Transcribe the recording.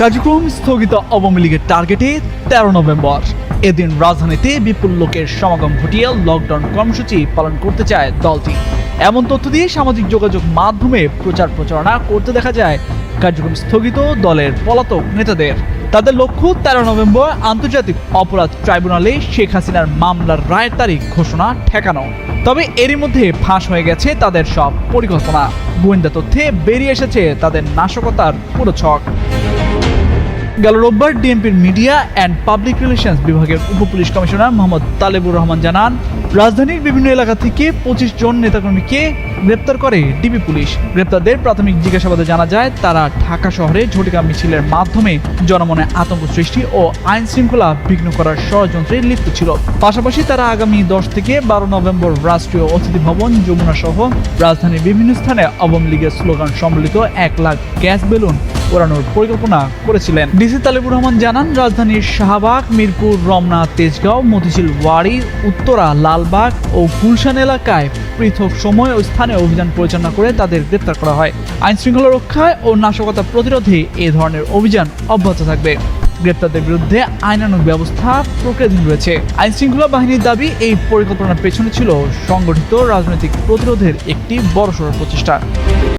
কার্যক্রম স্থগিত আওয়ামী লীগের টার্গেটে তেরো নভেম্বর। এদিন রাজধানীতে বিপুল লোকের সমাগম ঘটিয়ে লকডাউন কর্মসূচি পালন করতে চায় দলটি। এমন তথ্য দিয়ে সামাজিক যোগাযোগ মাধ্যমে প্রচার প্রচারণা করতে দেখা যায় কার্যক্রম স্থগিত দলের পলাতক নেতাদের। তাদের লক্ষ্য তেরো নভেম্বর আন্তর্জাতিক অপরাধ ট্রাইব্যুনালে শেখ হাসিনার মামলার রায়ের তারিখ ঘোষণা ঠেকানো। তবে এরই মধ্যে ফাঁস হয়ে গেছে তাদের সব পরিকল্পনা। গোয়েন্দা তথ্যে বেরিয়ে এসেছে তাদের নাশকতার পুরো ছক। গেল রোববার ডিএমপির মিডিয়া অ্যান্ড পাবলিক রিলেশনস বিভাগের উপপুলিশ কমিশনার মোহাম্মদ তালেবুর রহমান জানান, রাজধানীর বিভিন্ন এলাকা থেকে পঁচিশ জন নেতাকর্মীকে গ্রেপ্তার করে ডিবি পুলিশ। গ্রেপ্তারদের প্রাথমিক জিজ্ঞাসাবাদে জানা যায়, তারা ঢাকা শহরে ঝটিকা মিছিলের মাধ্যমে জনমনে আতঙ্ক সৃষ্টি ও আইন শৃঙ্খলা বিঘ্ন করার ষড়যন্ত্রে লিপ্ত ছিল। পাশাপাশি তারা আগামী দশ থেকে বারো নভেম্বর রাষ্ট্রীয় অতিথি ভবন, যমুনা সহ রাজধানীর বিভিন্ন স্থানে আওয়ামী লীগের স্লোগান সম্বলিত এক লাখ গ্যাস বেলুন ওড়ানোর পরিকল্পনা করেছিলেন। ডিসি তালিবুর রহমান জানান, রাজধানীর শাহবাগ, মিরপুর, রমনা, তেজগাঁও, মতিঝিল, ওয়ারি, উত্তরা, লালবাগ ও গুলশান এলাকায় পৃথক সময় ও স্থানে অভিযান পরিচালনা করে তাদের গ্রেপ্তার করা হয়। আইন শৃঙ্খলা রক্ষায় ও নাশকতা প্রতিরোধে এ ধরনের অভিযান অব্যাহত থাকবে। গ্রেপ্তারদের বিরুদ্ধে আইনানুগ ব্যবস্থা প্রক্রিয়াধীন রয়েছে। আইন শৃঙ্খলা বাহিনীর দাবি, এই পরিকল্পনার পেছনে ছিল সংগঠিত রাজনৈতিক প্রতিরোধের একটি বড়সড় প্রচেষ্টা।